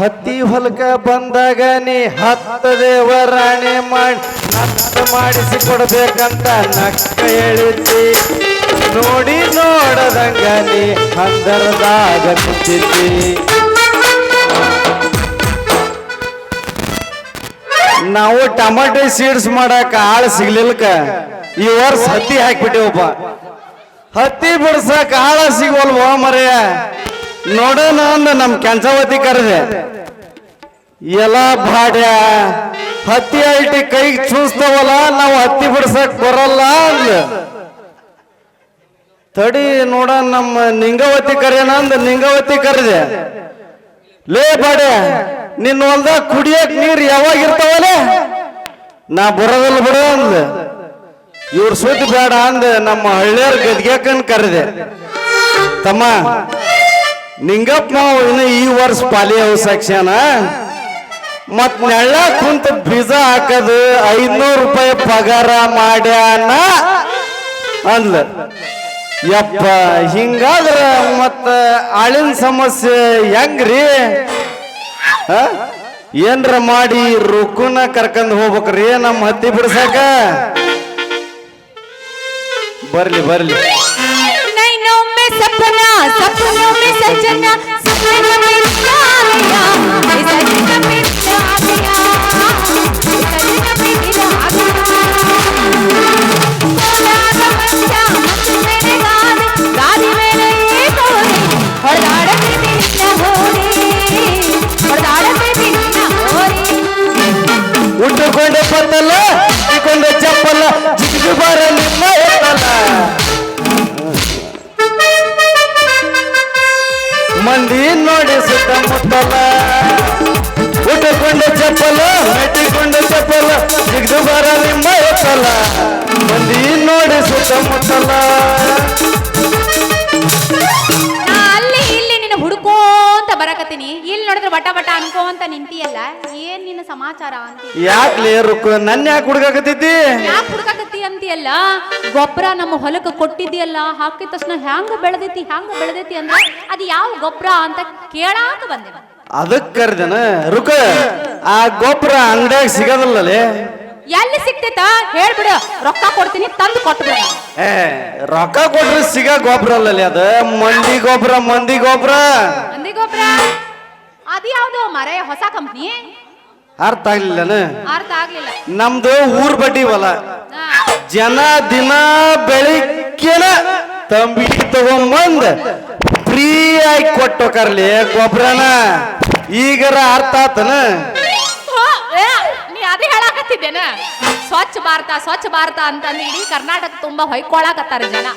ಹತ್ತಿ ಹೊಲಕ ಬಂದಾಗ ನೀ ಹತ್ತ ದೇವರಾಣೆ ಮಾಡಿ ನಷ್ಟ ಮಾಡಿಸಿ ಕೊಡ್ಬೇಕಂತ ನಕ್ಕ ಹೇಳಿದ್ದಿ. ನೋಡಿ ನೋಡದಂಗ ನೀ ಹಂದರದಾಗ ನಿಂತಿದ್ದಿ. ನಾವು ಟಮಾಟೆ ಸೀಡ್ಸ್ ಮಾಡಾಕ ಆಳ್ ಸಿಗ್ಲಿಲ್ಕ ಈ ವರ್ಷ ಹತ್ತಿ ಹಾಕ್ಬಿಟ್ಟೆವಪ್ಪ. ಹತ್ತಿ ಬಿಡ್ಸಕ್ ಆಳ ಸಿಗೋಲ್ವ ಮರೆಯ ನೋಡೋಣ ಅಂದ ನಮ್ ಕೆಂಚವತಿ ಕರೆದೆ ಎಲ್ಲ ಭಾಡ್ಯ, ಹತ್ತಿ ಐಟಿ ಕೈಗೆ ಚೂಸ್ತವಲ್ಲ, ನಾವು ಹತ್ತಿ ಬಿಡ್ಸಕ್ ಬರಲ್ಲ ಅಂದ. ತಡಿ ನೋಡ ನಮ್ಮ ನಿಂಗವತಿ ಕರೆಯೋಣ ಅಂದ ನಿಂಗವತಿ ಕರೆದೆ. ಲೇ ಬಾಡ ನಿನ್ನ ಹೊಲ್ದಾಗ ಕುಡಿಯಕ್ ನೀರ್ ಯಾವಾಗ ಇರ್ತಾವಲ್ಲ ನಾ ಬರೋದಲ್ಲ ಬಿಡ ಅಂದ. ಇವ್ರ ಸುದ್ದಿ ಬೇಡ ಅಂದ ನಮ್ಮ ಹಳ್ಳಿಯರ್ ಗದ್ಗೆಕನ್ ಕರೆದೆ. ತಮ್ಮ ನಿಂಗಪ್ಪ ಈ ವರ್ಷ ಪಾಲಿ ಅವಸಾಕ್ಷನ ಮತ್ ನೆಳ್ಳ ಕುಂತ ಬೀಜ ಹಾಕದು ಐದ್ನೂರು ರೂಪಾಯಿ ಪಗಾರ ಮಾಡ್ಯಾನ ಅಂದ್ಲ. ಯಪ್ಪ, ಹಿಂಗಾದ್ರ ಮತ್ತ ಆಳಿನ ಸಮಸ್ಯೆ ಹೆಂಗ್ರಿ? ಏನ್ರ ಮಾಡಿ ರುಕ್ಕುನ ಕರ್ಕೊಂಡ್ ಹೋಗ್ಬೇಕ್ರಿ ನಮ್ಮ ಹತ್ತಿ ಬಿಡ್ಸಾಕ? ಬರ್ಲಿ ಬರ್ಲಿ. सपना सपनों में सजना सपनों में सारिया सजना में सारिया ಜಿಗಿದು ಬರ ನಿಮ್ಮ ಎತ್ತಲ್ಲ. ಮಂದಿ ನೋಡಿ ಸುತ್ತಮುತ್ತಲ ಅಲ್ಲಿ ಇಲ್ಲಿ ನಿನ್ನ ಹುಡ್ಕೋಂತ ಬರಕತ್ತೀನಿ. ಇಲ್ಲಿ ನೋಡಿದ್ರೆ ಬಟ ಬಟ ಅನ್ಕೋಂತ ನಿಂತಿಯಲ್ಲ. ಏನ್ ನಿನ್ನ ಸಮಾಚಾರ ಅಂತ ಯಾಕ್ಲೆ ರುಕ್ಕು? ನನ್ನ ಯಾಕೆ ಹುಡುಗಾಕತ್ತಿದ್ದಿ? ಯಾಕೆ ಹುಡ್ಕಾಕತ್ತಿ ಅಂತೀಯಲ್ಲ? ಗೊಬ್ಬರ ನಮ್ಮ ಹೊಲಕ್ಕೆ ಕೊಟ್ಟಿದ್ಯಲ್ಲ ಹಾಕಿದ ತಕ್ಷಣ ಹ್ಯಾಂಗ ಬೆಳೆದೈತಿ ಹ್ಯಾಂಗ ಬೆಳೆದೈತಿ ಅಂದ್ರೆ ಅದು ಯಾವ ಗೊಬ್ಬರ ಅಂತ ಕೇಳಾಕ ಬಂದೆ. ನಾನು. ಅದಕ್ ಕರ್ದನ ರುಕ ಆ ಗೊಬ್ಬರ ಅಂಗಡಿಯಾಗ ಸಿಗದಲ್ಲ ಎಲ್ಲಿ ಸಿಕ್ತೈತ ಹೇಳ್ಬಿಡು. ರೊಕ್ಕ ಕೊಡ್ತೀನಿ ತಂದು ಕೊಟ್ಬಿಡ. ಏ ರೊಕ್ಕ ಕೊಟ್ರೆ ಸಿಗ ಗೊಬ್ಬರ ಅಲ್ಲಲ್ಲಿ ಅದ? ಮಂದಿ ಗೊಬ್ಬರ ಮಂದಿ ಗೊಬ್ಬರ ಮಂದಿ ಗೊಬ್ಬರ ಅದು ಯಾವ್ದು ಮರೆ ಹೊಸ ಕಂಪ್ನಿ ಅರ್ಥ ಆಗ್ಲಿಲ್ಲನ? ಅರ್ಥ ಆಗ್ಲಿಲ್ಲ. ನಮ್ದು ಊರ್ ಬಡ್ಡಿ ಹೊಲ. ಜನ ದಿನ ಬೆಳಿಗ್ಗೆನ ತಂಬಿ ತಗೊಂಬಂದ್ ಫ್ರೀ ಆಗಿ ಕೊಟ್ಟು ಕರ್ಲಿ ಗೊಬ್ಬರನ ಈಗರ ಅರ್ಥ ಆತನ? ಏ, ನೀ ಅದೇ ಹೇಳಾಕತ್ತಿದ್ದೇನ? ಸ್ವಚ್ಛ ಭಾರತ ಸ್ವಚ್ಛ ಭಾರತ ಅಂತಂದು ಇಡೀ ಕರ್ನಾಟಕ ತುಂಬಾ ಹೊಯ್ಕೊಳಕತ್ತಾರ ಜನ.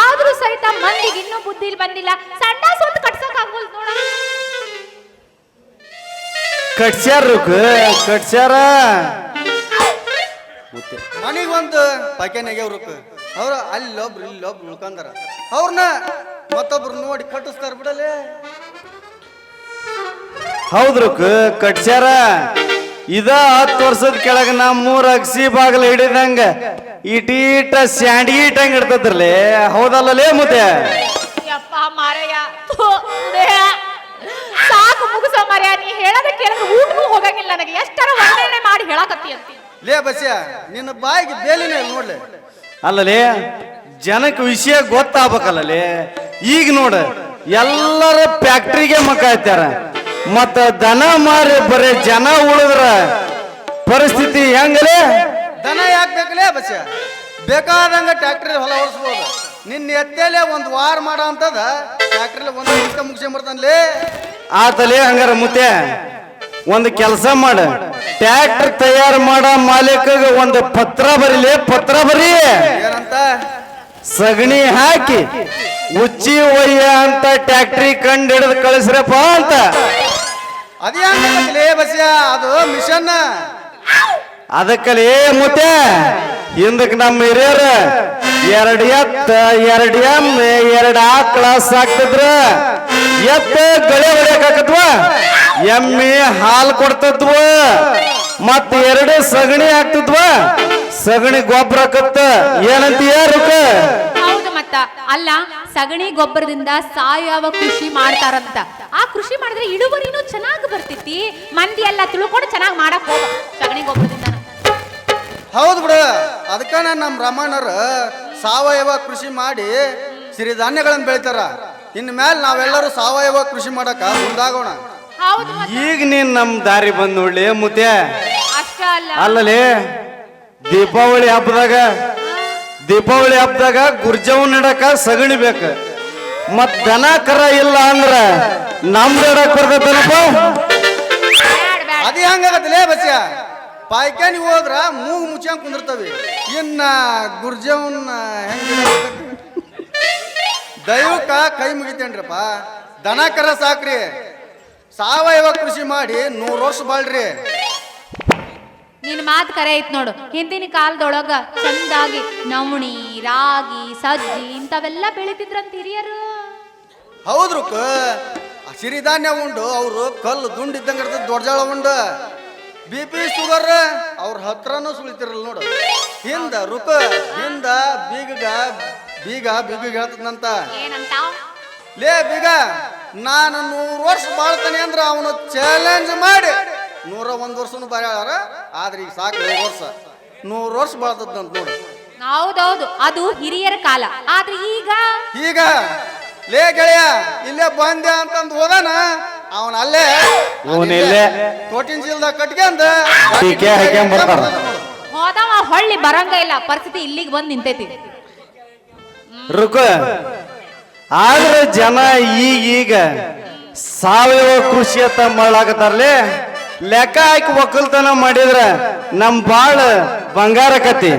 ಆದ್ರೂ ಸಹಿತ ಮಂದಿಗೆ ಇನ್ನೂ ಬುದ್ಧಿ ಬಂದಿಲ್ಲ. ಸಣ್ಣ ಸೊಂದು ಕಟ್ಸಕ್ ಆಗೋಲ್ ನೋಡ. ಕಟ್ಸ್ಯಾರ ರುಕ್ ಕಟ್ಸ್ಯಾರ? ಮನಿಗೊಂದು ಅವ್ರ ಅಲ್ಲೊಬ್ರು ಇಲ್ಲೊಬ್ರು ಉಳ್ಕೊಂಡಾರ. ಅವ್ರನ್ನ ಮತ್ತೊಬ್ರು ನೋಡಿ ಕಟ್ಟಿಸ್ತಾರ ಬಿಡಲೇ. ಹೌದ್ರು ಕಟ್ಸ್ಯಾರ? ಇದ ಹತ್ತು ವರ್ಷದ ಕೆಳಗ ನಮ್ಮೂರ ಅಗ್ಸಿ ಅಗಸಿ ಬಾಗಲ ಹಿಡಿದಂಗ ಇಟೀಟ ಸ್ಯಾಂಡಿ ಟಂಗ್ ಇಡ್ತದ್ರಲೇ ಹೌದಲ್ಲಲೇ ಮುತ್ತೆ ಯಪ್ಪ ಮಾರಯ್ಯ ಥು, ದೇಹ. ಸಾಕು ಮುಗಿಸೋ ಮಾರಯ್ಯ ನೀ ಹೇಳದ ಕೇಳಿದ್ರೆ ಊಟಕ್ಕೂ ಹೋಗಂಗಿಲ್ಲ ನನಗೆ. ಎಷ್ಟರ ವರ್ಣನೆ ಮಾಡಿ ಹೇಳಕತ್ತಿ ಅಂತ. ಲೇ ಬಸ್ಯ ನಿನ್ನ ಬಾಯಿಗೆ ಬೇಲಿನೇ ಇಲ್ಲ ನೋಡ್ಲೆ. ಅಲ್ಲಲೇ ಜನಕ್ಕೆ ವಿಷಯ ಗೊತ್ತಾಗ್ಬೇಕಲ್ಲಲೇ ಈಗ ನೋಡ ಎಲ್ಲರ ಫ್ಯಾಕ್ಟ್ರಿಗೆ ಮಕ್ಕ ಹತ್ಯಾರ ಮತ್ತ ದನ ಮಾರಿ ಬರೇ ಜನ ಉಳಿದ್ರ ಪರಿಸ್ಥಿತಿ ಹೆಂಗಲೇ? ದನ ಯಾಕೆ ಬೇಕಲೇ ಬಸ ಬೇಕಾದಂಗ ಟ್ಯಾಕ್ಟ್ರಿ ಹೊಲ ಓಡಿಸ್ಬೋದು ನಿನ್ನ ಎತ್ತೇಲೆ ಒಂದು ವಾರ ಮಾಡೋ ಅಂತದ ಟ್ಯಾಕ್ಟ್ರಿಲಿ ಒಂದು ನಿಮಿಷ ಮುಗಿಸ್ಕೊಂಬರ್ತಾನಲೇ ಆತಲೇ ಹಂಗಾರ ಮುತ್ತೆ ಒಂದು ಕೆಲಸ ಮಾಡ. ಟ್ರ್ಯಾಕ್ಟರ್ ತಯಾರು ಮಾಡ ಮಾಲೀಕಗೆ ಒಂದು ಪತ್ರ ಬರೀಲಿ ಪತ್ರ ಬರೀ. ಏನಂತ? ಸಗಣಿ ಹಾಕಿ ಉಚ್ಚಿ ಒಯ್ಯ ಅಂತ ಟ್ಯಾಕ್ಟ್ರಿ ಕಂಡು ಹಿಡಿದು ಕಳಿಸ್ರಪ್ಪ ಅಂತ. ಅದೇ ಬಸ್ಯ? ಅದು ಮಿಷನ್. ಅದಕ್ಕಲೇ ಮುತ್ತೆ ಹಿಂದಕ್ಕೆ ನಮ್ಮ ಹಿರಿಯರ ಎರಡು ಎತ್ತ ಎರಡು ಎಮ್ಮೆ ಎರಡು ಕ್ಲಾಸ್ ಸಾಕ್ತಿದ್ರ ಎತ್ತ ಗಳೆ ಹೊಡ್ಯಾಕತ್ವ ಎಮ್ಮೆ ಹಾಲು ಕೊಡ್ತದ್ವ. ಮತ್ ಎರಡು ಸಗಣಿ ಹಾಕ್ತಿದ್ವ ಸಗಣಿ ಗೊಬ್ಬರ ಕತ್ತ ಏನಂತೀಯ ರುಕ? ಅಲ್ಲ ಸಗಣಿ ಗೊಬ್ಬರದಿಂದ ಸಾವಯವ ಕೃಷಿ ಮಾಡ್ತಾರಂತ. ಆ ಕೃಷಿ ಮಾಡಿದ್ರೆ ಇಳುವರಿನೂ ಚೆನ್ನಾಗಿ ಬರ್ತೈತಿ ಮಂದಿ ಎಲ್ಲ ತಿಳ್ಕೊಂಡು ಚೆನ್ನಾಗಿ ಮಾಡಕ್ ಹೋಗ. ಸಗಣಿ ಗೊಬ್ಬರದಿಂದ. ಹೌದು ಬಿಡು. ಅದಕ್ಕನ ನಮ್ಮ ರಮಣ್ಣರು ಸಾವಯವ ಕೃಷಿ ಮಾಡಿ ಸಿರಿಧಾನ್ಯಗಳನ್ನ ಬೆಳಿತಾರ. ಇನ್ನು ಮೇಲೆ ನಾವೆಲ್ಲರೂ ಸಾವಯವ ಕೃಷಿ ಮಾಡಕ ಮುಂದಾಗೋಣ. ಈಗ ನೀನ್ ನಮ್ ದಾರಿ ಬಂದ್ ನೋಡ್ಲಿ ಅಲ್ಲ. ಅಲ್ಲಲೇ ದೀಪಾವಳಿ ಹಬ್ಬದಾಗ ದೀಪಾವಳಿ ಹಬ್ಬದಾಗ ಗುರ್ಜವ್ ನಡಕ ಸಗಣಿ ಬೇಕ. ಮತ್ ದನ ಕರ ಇಲ್ಲ ಅಂದ್ರ ನಮ್ ನಡಕ್ ಬ್ಯಾಡ್ ಅದೇ ಹಂಗಾಗತ್ತಲೇ ಬಸ್ಯ. ಪಾಯ್ಕಾನಿ ಹೋದ್ರ ಮೂಗು ಮುಚ್ಚಂಗ್ ಕುಂದಿರ್ತವೆ. ಇನ್ನ ಗುರ್ಜವನ್ನ ಹೆಂಗ ದೈವಕ್ಕ ಕೈ ಮುಗಿತೇನ್ರಪ್ಪ. ದನ ಕರ ಸಾಕ್ರಿ. ಸಾವಯವ ಕೃಷಿ ಮಾಡಿ ನೂರು ವರ್ಷ ಬಾಳ್ರಿ. ನಿನ್ ಮಾತ್ ಕರೆ ಐತ್ ನೋಡು. ಹಿಂದಿನ ಕಾಲದೊಳಗ ಚಂದಾಗಿ ನವಣಿ ರಾಗಿ ಸಜ್ಜಿ ಇಂಥವೆಲ್ಲ ಬೆಳಿತಿದ್ರಂತ ಹಿರಿಯರು. ಹೌದ್ರುಕ್ ಸಿರಿಧಾನ್ಯ ಉಂಡು ಅವರು ಕಲ್ಲು ದುಂಡು ಇದ್ದಂಗೆ ಇರ್ತದೆ ದೊಡ್ಡ ಜಾಳ ಉಂಡು. ಬಿ ಪಿ ಶುಗರ್ ಅವ್ರ ಹತ್ರನೂ ಸುಳಿತಿರಲ್ಲ ನೋಡು. ಹಿಂದ ರುಕ ಹಿಂದ ಬೀಗಗ ಬೀಗ ಬೀಗ ಹೇಳ್ತದಂತ ಲೇ ಬೀಗ ನಾನು ನೂರು ವರ್ಷ ಬಾಳ್ತಾನೆ ಅಂದ್ರೆ ಅವನು ಚಾಲೆಂಜ್ ಮಾಡಿ. ನೂರ ಒಂದು ವರ್ಷನೂ ಬರ್ಯಾರ ಆದ್ರೆ ಈಗ ಸಾಕು ನೂರು ವರ್ಷ. ನೂರು ವರ್ಷ ಬಾಳ್ತದಂತ ಹೌದು ಹೌದೌದು ಅದು ಹಿರಿಯರ ಕಾಲ. ಆದ್ರೆ ಈಗ? ಈಗ ಲೇ ಗೆಳೆಯ ಇಲ್ಲೇ ಬಂದೆ ಅಂತಂದು ಹೋದಾನ ಅವನ ಅಲ್ಲೇ. ತೋಟಿನ ಚೀಲದಾಗ ಕಟ್ಕೊಂಡ ಟೀಕೆ ಹಾಕ್ಕೊಂಡ್ ಬರ್ತಾರ. ಹೋದವ ಹೊಳ್ಳಿ ಬರಂಗ ಇಲ್ಲ ಪರಿಸ್ಥಿತಿ ಇಲ್ಲಿಗೆ ಬಂದು ನಿಂತೈತಿ. ರುಕ ಆದ್ರೆ ಜನ ಈಗೀಗ ಸಾವಯವ ಕೃಷಿ ಅಂತ ಮಾಡಾಕತ್ತಾರಲೇ ಲೆಕ್ಕ ಹಾಕಿ ಒಕ್ಕಲ್ತನ ಮಾಡಿದ್ರ ನಮ್ ಬಾಳ ಬಂಗಾರ ಕತಿ.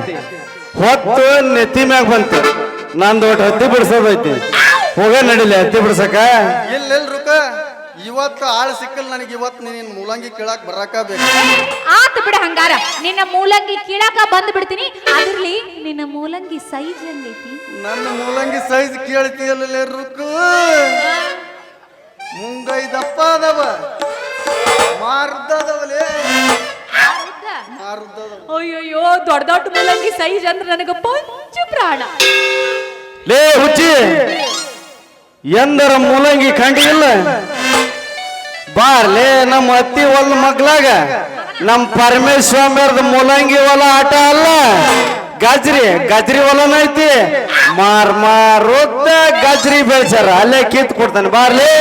ಹೊತ್ತು ನೆತ್ತಿ ಮ್ಯಾಗ ಬಂತು. ನಂದು ಒಟ್ಟು ಹತ್ತಿ ಬಿಡ್ಸೋದೈತಿ. ಹೋಗ ನಡಿಲಿ ಹತ್ತಿ ಬಿಡ್ಸಕ? ಇಲ್ಲ ರುಕ. ಇವತ್ತು ಆಳ್ ಸಿಕ್ಕಲ್ ನನಗೆ ಇವತ್ತು ನೀನ್ ಮೂಲಂಗಿ ಕೇಳಾಕ್ ಬರಾಕ ಬೇಕು. ಆತ್ ಬಿಡ ಹಂಗಾರ. ನಿನ್ನ ಮೂಲಂಗಿ ಕೀಳಾಕ ಬಂದ್ ಬಿಡ್ತೀನಿ. ಅದ್ರಲ್ಲಿ ನಿನ್ನ ಮೂಲಂಗಿ ಸೈಜ್ ಹೆಂಗೈತಿ? ನನ್ನ ಮೂಲಂಗಿ ಸೈಜ್ ಕೇಳ್ತೀಯಲ್ಲ ರುಕು. ಮುಂಗೈ ದಪ್ಪ ಅದಾವ. ಮಾರ್ದದವಲೇ. ಅಯ್ಯಯ್ಯೋ ದೊಡ್ಡ ದೊಡ್ಡ ಮೂಲಂಗಿ ಸೈಜ್ ಅಂದ್ರೆ ನನಗೆ ಪಂಚ ಪ್ರಾಣ. ಲೇ ಹುಚ್ಚಿ ಎಂದರ ಮೂಲಂಗಿ ಕಂಡಿಲ್ಲ ಬಾರ್ಲೇ ನಮ್ಮ ಅತ್ತಿ ಹೊಲ ಮಗ್ಲಾಗ ನಮ್ಮ ಪರಮೇಶ್ವರ್ದ ಮೂಲಂಗಿ ಹೊಲ ಆಟ ಅಲ್ಲ? ಗಜ್ರಿ ಗಜ್ರಿ ಹೊಲನ ಐತಿ. ಮಾರ್ ಮಾರುತ್ತ ಗಜ್ರಿ ಬೆಳ್ಸ್ಯಾರ. ಅಲ್ಲೇ ಕಿತ್ ಕೊಡ್ತಾನೆ. ಬಾರ್ಲೇ.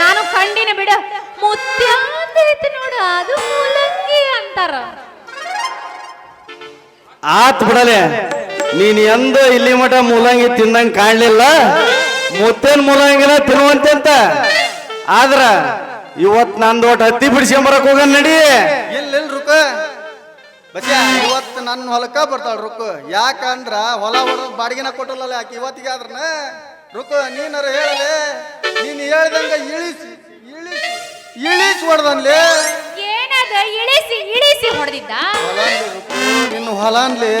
ನಾನು ಕಂಡಿನ ಬಿಡ ಮುತ್ಯಾಂದೈತಿ ನೋಡು ಅದು ಮೂಲಂಗಿ ಅಂತಾರ. ಆತ್ ಬಿಡಲೆ ನೀನ್ ಎಂದ ಇಲ್ಲಿ ಮಠ ಮೂಲಂಗಿ ತಿಂದಂಗ್ ಕಾಣ್ಲಿಲ್ಲ. ಮುತ್ತೇನ್ ಮೂಲಂಗಿನ ತಿನ್ನುವಂತೆ ಅಂತ ಆದ್ರ ಇವತ್ ನಂದು ಒಟ್ಟು ಹತ್ತಿ ಬಿಡಿಸ್ಕೊಂಬರಕ್ ಹೋಗ ನಡಿ. ಇಲ್ಲ ಇಲ್ಲ ರುಕ. ಬಸ್ಯ ಇವತ್ತು ನನ್ನ ಹೊಲಕ್ಕ ಬರ್ತಾಳ ರುಕ್. ಯಾಕಂದ್ರ ಹೊಲ ಹೊಡೆದ್ ಬಾಡಿಗೆನ ಕೊಟ್ಟಲ್ಲ ಯಾಕೆ ಇವತ್ತಿಗೆ ಆದ್ರನ. ರುಕ್ ನೀನಾರ ಹೇಳಲೆ ನೀನು ಹೇಳ್ದಂಗ ಇಳಿಸಿ ಇಳಿಸಿ ಇಳಿಸಿ ಹೊಡೆದನ್ಲೆ. ಏನದ ಇಳಿಸಿ ಇಳಿಸಿ ಹೊಡೆದಿದ್ದ? ನಿನ್ನ ಹೊಲಾನ್ಲೇ.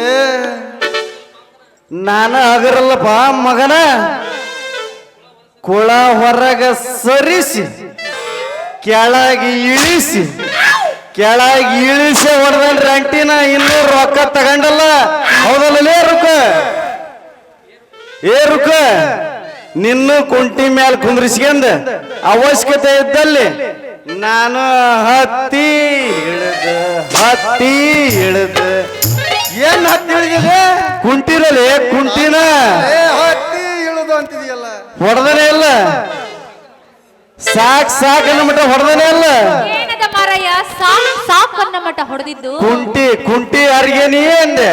ನಾನು ಆಗಿರಲ್ಲಪ್ಪ ಮಗನ. ಕುಳ ಹೊರಗ ಸರಿಸಿ ಕೆಳಗೆ ಇಳಿಸಿ ಕೆಳಗೆ ಇಳಿಸಿ ಹೊಡೆದನ್ ರಂಟಿನ ಇನ್ನೂ ರೊಕ್ಕ ತಗೊಂಡಲ್ಲ. ಹೌದಲ್ಲೇ ರುಕ? ಏ ರುಕ? ನಿನ್ನ ಕುಂಟಿ ಮ್ಯಾಲ ಕುಂದ್ರಿಸ್ಕೊಂಡ ಅವಶ್ಯಕತೆ ಇದ್ದಲ್ಲಿ ನಾನು ಹತ್ತಿ ಇಳಿದ ಹತ್ತಿ ಇಳಿದ ಏನ್ ಹತ್ತಿ ಹಿಡಿದಿದೆ? ಕುಂಟಿರಲಿ ಕುಂಟಿನ. ಹತ್ತಿ ಇಳಿದು ಅಂತಿದೆಯಲ್ಲ. ಹೊಡೆದನೇ ಇಲ್ಲ. ಸಾಕ್ ಸಾಕ್ ಅನ್ನೋ ಮಟ್ಟ ಹೊಡೆದನೇ ಇಲ್ಲ. ಏನದ ಮಾರಯ್ಯ ಸಾಕ್ ಸಾಕ್ ಅನ್ನೋ ಮಟ್ಟ ಹೊಡೆದಿದ್ದು. ಕುಂಟಿ ಕುಂಟಿ ಅರ್ಗೇನಿ ಅಂದೆ.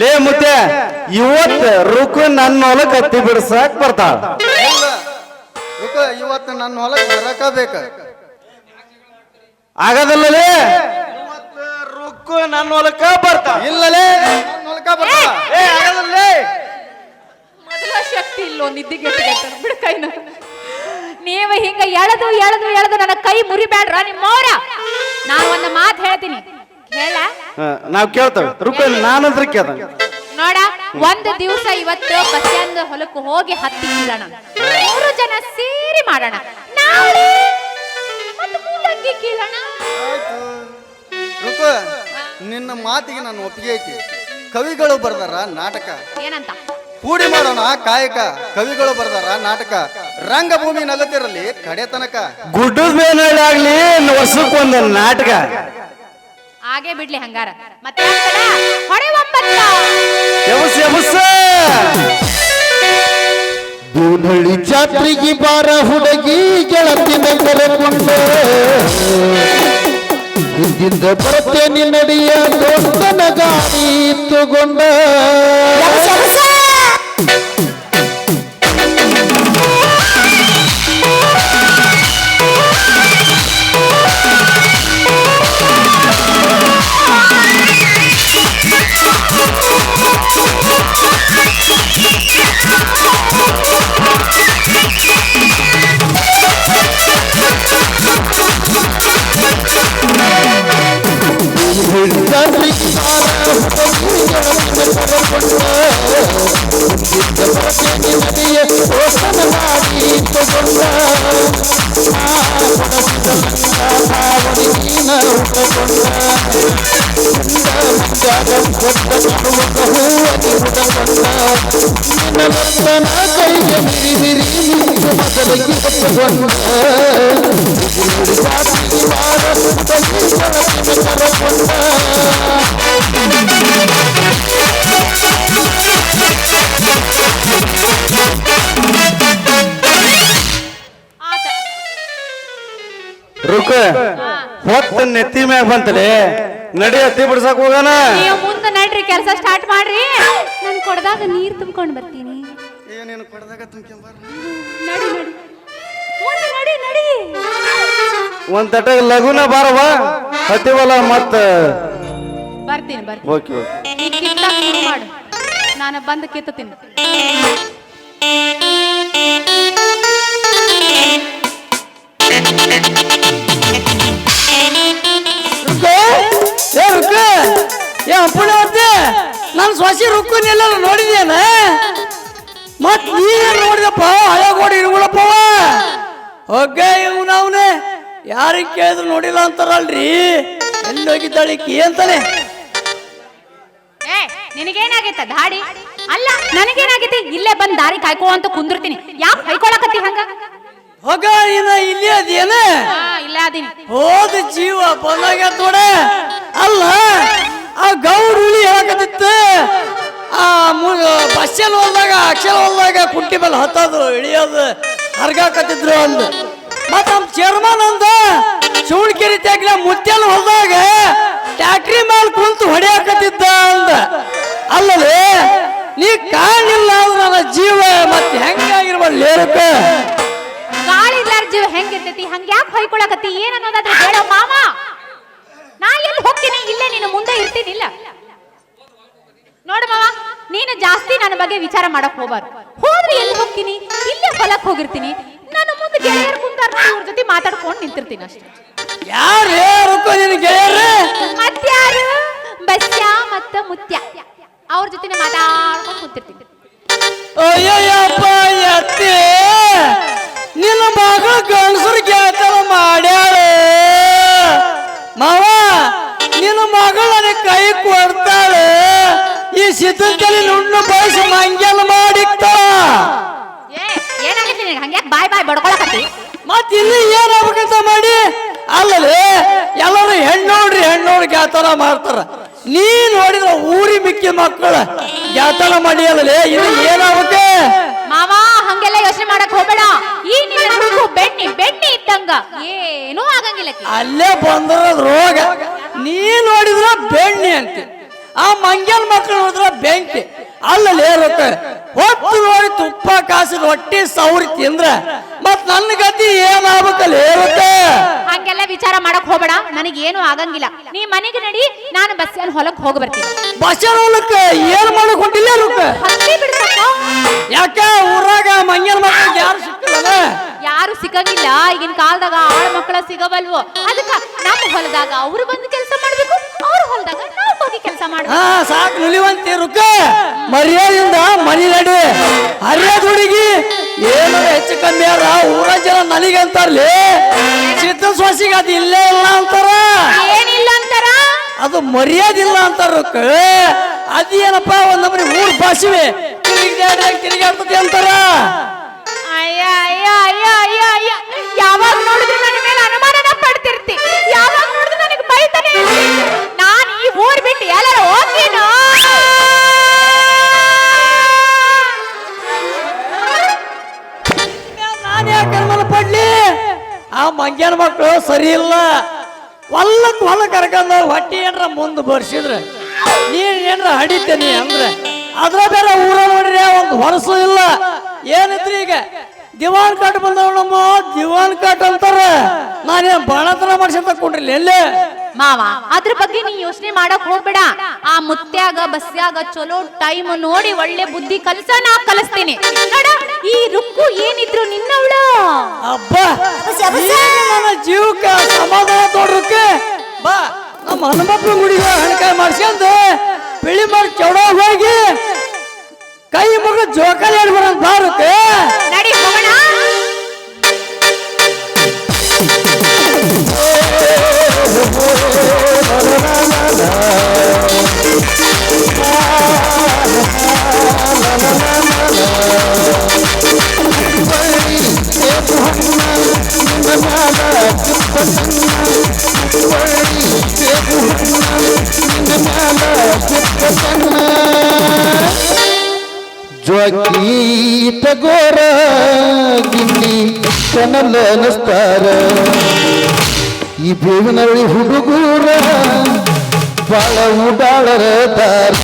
ಲೇ ಮುತ್ತೆ ಇವತ್ತು ರುಕು ನನ್ನ ಹೊಲಕ್ ಹತ್ತಿ ಬಿಡ್ಸಕ್ ಬರ್ತಾಳ. ಇಲ್ಲ ರುಕ ಇವತ್ತು ನನ್ನ ಹೊಲಕ್ಕೆ ಬರಕ ಬೇಕ? ಆಗದಲ್ಲಲೇ ಇವತ್ತು ರುಕ್ಕು ನನ್ನ ಹೊಲಕ್ಕ ಬರ್ತಾಳ. ಇಲ್ಲಲೇ ನನ್ನ ಹೊಲಕ್ಕ ಬರ್ತಾಳ. ಏ ಆಗದಲ್ಲೇ ಮೊದಲ ಶಕ್ತಿ ಇಲ್ಲೋ ನಿದ್ದಿಗೆಟ್ಟಿಗೆ ಬಿಡ ಕೈನ. ನೀವು ಹಿಂಗ ಎಳೆದು ಎಳೆದು ಎಳೆದು ನನ್ನ ಕೈ ಮುರಿಬೇಡ್ರ ನಿಮ್ಮವ್ರ? ನಾನು ಒಂದು ಮಾತು ಹೇಳ್ತೀನಿ. ಹೇಳ. ನಾವ್ ಕೇಳ್ತೇವೆ. ರೂಪಾಯಿ ನಾನಂದ್ರ ಕೇಳ ನೋಡ ಒಂದು ದಿವಸ ಇವತ್ತು ಬಸ್ಯಾಂದ ಹೊಲಕ್ಕೆ ಹೋಗಿ ಹತ್ತಿ ನಿಲ್ಲೋಣ ಮೂರು ಜನ ಸೇರಿ ಮಾಡೋಣ. ನಾಳೆ ಮತ್ತೆ ಮೂಲಂಗಿ ಕೀಳೋಣ. ಆಯ್ತು. ನಿನ್ನ ಮಾತಿಗೆ ನಾನು ಒಪ್ಪಿಗೆ ಐತಿ. ಕವಿಗಳು ಬರ್ದಾರ ನಾಟಕ. ಏನಂತ? ಕೂಡಿ ಮಾಡೋಣ ಕಾಯಕ. ಕವಿಗಳು ಬರ್ದಾರ ನಾಟಕ. ರಂಗಭೂಮಿ ನಗತಿರಲಿ ಕಡೆ ತನಕ ಗುಡ್ಡದ ಮೇಲೆ ಆಗ್ಲಿ ವರ್ಷಕ್ಕೊಂದು ನಾಟಕ. ಹಾಗೆ ಬಿಡ್ಲಿ ಹಂಗಾರ. ಮತ್ತೆ? ಹೊಡೆ ಒಂಬತ್ತ. ಎಬಸ್ ಎಬಸ್ ದೂನಳ್ಳಿ ಜಾತ್ರೆಗೆ ಬಾರ ಹುಡುಗಿ ಗೆಳತಿನ ಕರೆಕೊಂಡು ಹಿಂದಿಂದ ಬರ್ತೇನೆ ನಡೆಯ ದೊಡ್ಡನ ಗಾಡಿ ತಗೊಂಡ ರುಕ ಹೊತ್ತ ನೆತ್ತಿ ಮ್ಯಾಗ ಬಂತಲೆ ನಡಿ ಹತ್ತಿ ಬಿಡ್ಸಕ್ ಹೋಗೋಣ ನೀವು ಮುಂದೆ ನಡ್ರಿ ಕೆಲಸ ಸ್ಟಾರ್ಟ್ ಮಾಡ್ರಿ. ನಾನು ಕೊಡದಾಗ ನೀರ್ ತುಂಬ್ಕೊಂಡು ಬರ್ತೀನಿ. ಏನೇನು ಕೊಡದಾಗ ತುಂಬ್ಕೊಂಬಾರ ನಡಿ ನಡಿ. ಮುಂದೆ ನಡಿ ನಡಿ. ಒಂದ್ ತಟ ಲಘುನ ಬಾರವ ಹತ್ತಿವಲ್ಲ ಮತ್ತ. ಬರ್ತೀನಿ ಬರ್ತೀನಿ. Okay okay. ಈ ಕಿತ್ತ ಶುರು ಮಾಡು. ನಾನು ಬಂದು ಕಿತ್ತುತ್ತೀನಿ. ಏ ರುಕ್ಕ ಏ ನನ್ನ ಸೊಸಿ ರುಕ್ಕನೆಲ್ಲ ನೋಡಿದೇನ ಮತ್ ನೀನ್ ನೋಡಿದಪ್ಪ ಹಳೆ ಗೋಡಿ ಇರುಗಳಪ್ಪವ ಹೊಗ್ಗೆ ಇವ್ನ ಅವನೇ. ಯಾರಿಗೆ ಕೇಳಿದ್ರು ನೋಡಿಲ್ಲ ಅಂತಾರಲ್ರಿ. ಎಲ್ಲಿ ಹೋಗಿದ್ದಾಳೆ ಕಿ ಅಂತಾನೆ. ಏ ನಿನಗೇನಾಗೈತ ದಾಡಿ? ಅಲ್ಲ ನನಗೇನಾಗೈತಿ? ಇಲ್ಲೇ ಬಂದ್ ದಾರಿ ಕಾಯ್ಕೋ ಅಂತ ಕುಂದಿರ್ತೀನಿ. ಯಾಕೆ ಕೈಕೊಳಕತ್ತಿ ಹಂಗ? ಹೊಗ ಇನ್ನ ಇಲ್ಲಿ ಅದೇನ ಇಲ್ಲ ಇಲ್ಲೇ ಅದೀನಿ. ಹೋದ ಜೀವ ಬಂದಾಗ ನೋಡ. ಅಲ್ಲ ಆ ಗೌರ್ ಹುಲಿ ಹೇಳಕತ್ತಿತ್ತು. ಆ ಬಸ್ಸಲ್ಲಿ ಹೋದಾಗ ಅಕ್ಷಲ್ ಹೋದಾಗ ಕುಂಟಿ ಮೇಲೆ ಹತ್ತೋದು, ಇಳಿಯೋದು, ಹರ್ಗಾಕತ್ತಿದ್ರು ಅಂದ ಮತ್ತ ನಮ್ಮ ಚೇರ್ಮನ್ ಅಂದ, ಚೂಳ್ಕೆರಿ ತೆಗ್ಲ ಮುತ್ತಲ್ ಹೋದಾಗ ಟ್ಯಾಕ್ಟ್ರಿ ಮೇಲೆ ಕುಂತು ಹೊಡೆಯಾಕತ್ತಿದ್ದ ಅಂದ. ಅಲ್ಲದೆ ನೀ ಕಾಣಿಲ್ಲ ನನ್ನ ಜೀವ, ಮತ್ತೆ ಹೆಂಗಾಗಿರ್ಬಲ್ಲ ಜೀವ ಹೆಂಗಿರ್ತೈತಿ? ಹಂಗ್ಯಾಕ್ ಯಾಕೆ ಹೊಯ್ಕೊಳಕತ್ತಿ? ಏನ್ ಅನ್ನೋದಾದ್ರೆ ಹೇಳೋ ಮಾವ. ನಾ ಎಲ್ಲಿ ಹೋಗ್ತೀನಿ? ಇಲ್ಲೇ ನೀನು ಮುಂದೆ ಇರ್ತೀನಿಲ್ಲ. ನೋಡು ಮಾವ ನೀನು ಜಾಸ್ತಿ ನನ್ನ ಬಗ್ಗೆ ವಿಚಾರ ಮಾಡಕ್ ಹೋಗ್ಬಾರ್ದು. ಹೋದ್ರೆ ಎಲ್ಲಿ ಹೋಗ್ತೀನಿ? ಇಲ್ಲೇ ಹೊಲಕ್ ಹೋಗಿರ್ತೀನಿ. ನಾನು ಮುಂದೆ ಗೆಳೆಯರು ಕುಂತಾರ ಇವ್ರ ಜೊತೆ ಮಾತಾಡ್ಕೊಂಡು ನಿಂತಿರ್ತೀನಿ ಅಷ್ಟೇ. ಯಾರು ಯಾರಕ್ಕೋ ನಿನ್ ಗೆಳೆಯರು? ಮತ್ಯಾರು ಬಸ್ಯ ಮತ್ತ ಮುತ್ಯ. ಅವ್ರ ಜೊತೆ ಮಾತಾಡ್ಕೊಂಡು ಕುಂತಿರ್ತೀನಿ. ಅಯ್ಯಯ್ಯಪ್ಪ ಅತ್ತೆ ನಿನ್ನ ಮಗಳು ಗಂಡಸರು ಗೆಳತನ ಮಾಡ್ಯಾಳ. ಮಾವ ಕೊಡ್ತಾಳೆ ಈ ಸಿದ್ಧದಲ್ಲಿ ನುಣ್ಣು ಬಯಸಿ ಮಂಗಲ್ ಏ ಏನಾಗೈತಿ ನಿನಗೆ? ಹಂಗೆ ಬಾಯ್ ಬಾಯ್ ಬಡ್ಕೊಳಕತ್ತಿ? ಮತ್ ಇಲ್ಲಿ ಏನಾಗ್ಬೇಕಂತ ಮಾಡಿ? ಅಲ್ಲಲ್ಲಿ ಎಲ್ಲರೂ ಹೆಣ್ಣೋಡ್ರಿ ಹೆಣ್ಣೋಡ್ರಿ ಗ್ಯಾತನ ಮಾಡ್ತಾರ. ನೀ ನೋಡಿದ್ರ ಊರಿ ಮಿಕ್ಕಿ ಮಕ್ಕಳ ಗೆಳತನ ಮಾಡಿ ಅಲ್ಲಲ್ಲಿ ಇದು ಏನಾಗುತ್ತೆ? ಮಾವ ಹಂಗೆಲ್ಲ ಯೋಚನೆ ಮಾಡಕ್ ಹೋಗ್ಬೇಡ. ಈ ನಿನ್ನ ಹುಡುಗು ಬೆಣ್ಣಿ ಬೆಣ್ಣಿ ಇದ್ದಂಗ ಏನೂ ಆಗಂಗಿಲ್ಲ. ಅಲ್ಲೇ ಬಂದ್ರ ರೋಗ. ನೀ ನೋಡಿದ್ರ ಬೆಣ್ಣೆ ಅಂತೆ. ಆ ಮಂಗ್ಯನ್ ಮಕ್ಕಳು ನೋಡಿದ್ರ ಬೆಂಕಿ. ಅಲ್ಲಲ್ಲಿ ಏರುತ್ತೆ ಹೊತ್ತು ನೋಡಿ ತುಪ್ಪ ಕಾಸಿದ ಹೊಟ್ಟಿ ಸೌರಿ ತಿಂದ್ರ ಮತ್ ನನ್ನ ಗತಿ ಏನಾಗುತ್ತೆ ಏರುತ್ತೆ ಹಂಗೆಲ್ಲ ವಿಚಾರ ಮಾಡಕ್ ಹೋಗ್ಬೇಡ. ನನಗೆ ಏನು ಆಗಂಗಿಲ್ಲ. ನೀ ಮನೆಗೆ ನಡಿ ನಾನು ಬಸ್ಸಲ್ಲಿ ಹೊಲಕ್ ಹೋಗಿ ಬರ್ತೀನಿ. ಬಸ್ ಹೊಲಕ್ಕೆ ಏನ್ ಮಾಡಕ್ ಹೊಂಟಿಲ್ಲ ಅದಕ್ಕೆ ಯಾಕ ಊರಾಗ ಮಂಗ್ಯನ್ ಮಕ್ಕಳಿಗೆ ಯಾರು ಸಿಕ್ಕಲ್ಲ ಯಾರು ಸಿಗಂಗಿಲ್ಲ ಈಗಿನ ಕಾಲದಾಗ ಆಳ ಮಕ್ಕಳ ಸಿಗವಲ್ವು? ಅದಕ್ಕ ನಮ್ಮ ಹೊಲದಾಗ ಅವ್ರು ಬಂದು ಕೆಲಸ ಮಾಡ್ಬೇಕು ಅವ್ರ ಹೊಲದಾಗ ನಾವು ಹೋಗಿ ಕೆಲಸ ಮಾಡ್ಬೇಕು. ಸಾಕು ನಿಲಿವಂತಿ ರುಕ್ಕ. ಮರ್ಯಾದಿಂದ ಮನಿ ನಡಿ. ಹರಿಯದ ಹುಡುಗಿ. ಏನು ಹೆಚ್ಚು ಕಮ್ಮಿ ಅದ ಊರ ಜನ ನನಗೆ ಅಂತಾರ್ಲಿ. ಚಿತ್ತ ಸ್ವಾಸಿಗ ಅದು ಇಲ್ಲೇ ಇಲ್ಲ ಅಂತಾರ. ಏನಿಲ್ಲ ಅಂತಾರ? ಅದು ಮರ್ಯಾದಿಲ್ಲ ಅಂತಾರ ಅದೇನಪ್ಪ ಒಂದ್ ನಮ್ರಿ ಮೂರ್ ಭಾಷೆ ತಿರುಗಾಡ್ತದೆ ಅಂತಾರ. ಯಾವಾಗ ನೋಡಿದ್ರು ನನ್ನ ಮೇಲೆ ಅನುಮಾನನ ಪಡ್ತಿರ್ತಿ. ಯಾವಾಗ ನೋಡಿದ್ರು ನನಗೆ ಬೈತಾನೆ ನಾನು ಈ ಊರ್ ಬಿಟ್ಟು ಎಲ್ಲರೂ ಹೋಗ್ತೀನೋ? ನಾನು ಯಾಕೆ ಅನುಮಾನ ಪಡ್ಲಿ ಆ ಮಂಗ್ಯಾನ ಮಕ್ಕಳು ಸರಿ ಇಲ್ಲ. ಹೊಲಕ್ ಹೊಲ ಕರ್ಕೊಂಡ ಹೊಟ್ಟಿ ಏನ್ರ ಮುಂದೆ ಬರ್ಸಿದ್ರೆ ನೀನ್ ಏನ್ರ ಹಡಿತೇನಿ ಅಂದ್ರೆ, ಅದ್ರ ಬೇರೆ ಊರ ನೋಡ್ರಿ ಒಂದು ಹೊರಸು ಇಲ್ಲ. ಏನಿದ್ರಿ ಈಗ? ದಿವಾನ್ ಕಾಟ್ ಬಂದವ ನಮ್ಮ ದಿವಾನ್ ಕಾಟ್ ಅಂತಾರ. ನಾನೇನ್ ಬಾಣತನ ಮಾಡ್ಸಂತ ಕೊಂಡ್ರಿಲ್ಲ ಎಲ್ಲೇ? ಮಾವ ಅದ್ರ ಬಗ್ಗೆ ನೀ ಯೋಚನೆ ಮಾಡಕ್ ಹೋಗ್ಬೇಡ. ಆ ಮುತ್ಯಾಗ ಬಸ್ಯಾಗ ಚಲೋ ಟೈಮ್ ನೋಡಿ ಒಳ್ಳೆ ಬುದ್ಧಿ ಕಲ್ಸ ನಾ ಕಲಿಸ್ತೀನಿ. ನೋಡ ಈ ರುಕ್ಕು ಏನಿದ್ರು ನಿನ್ನವಳು. ಅಬ್ಬ ನನ್ನ ಜೀವಕ ಸಮಾಧಾನ ತೋಡ್ರಕ್ಕೆ ಬಾ ನಮ್ಮ ಹನುಮಪ್ಪ ಗುಡಿಗೆ ಹಣಕಾಯಿ ಮಾಡ್ಸ್ಕೊಂಡ್ ಬಿಳಿ ಮಾಡಿ ಚೌಡ ಹೋಗಿ ಕೈ ಮಗ ಜೋಕಾಲಿ ಆಡ್ಬಾರ ಬಾರಕ್ಕೆ ಜ್ವಾಕೀಟ ಗೋರ ಗಿಲ್ಲಿ ಕನಲನಸ್ತಾರ ಈ ಬೇವಿನಳಿ ಹುಡುಗೂರ ಬಾಳ ಉಡಾಳರ ದಾರ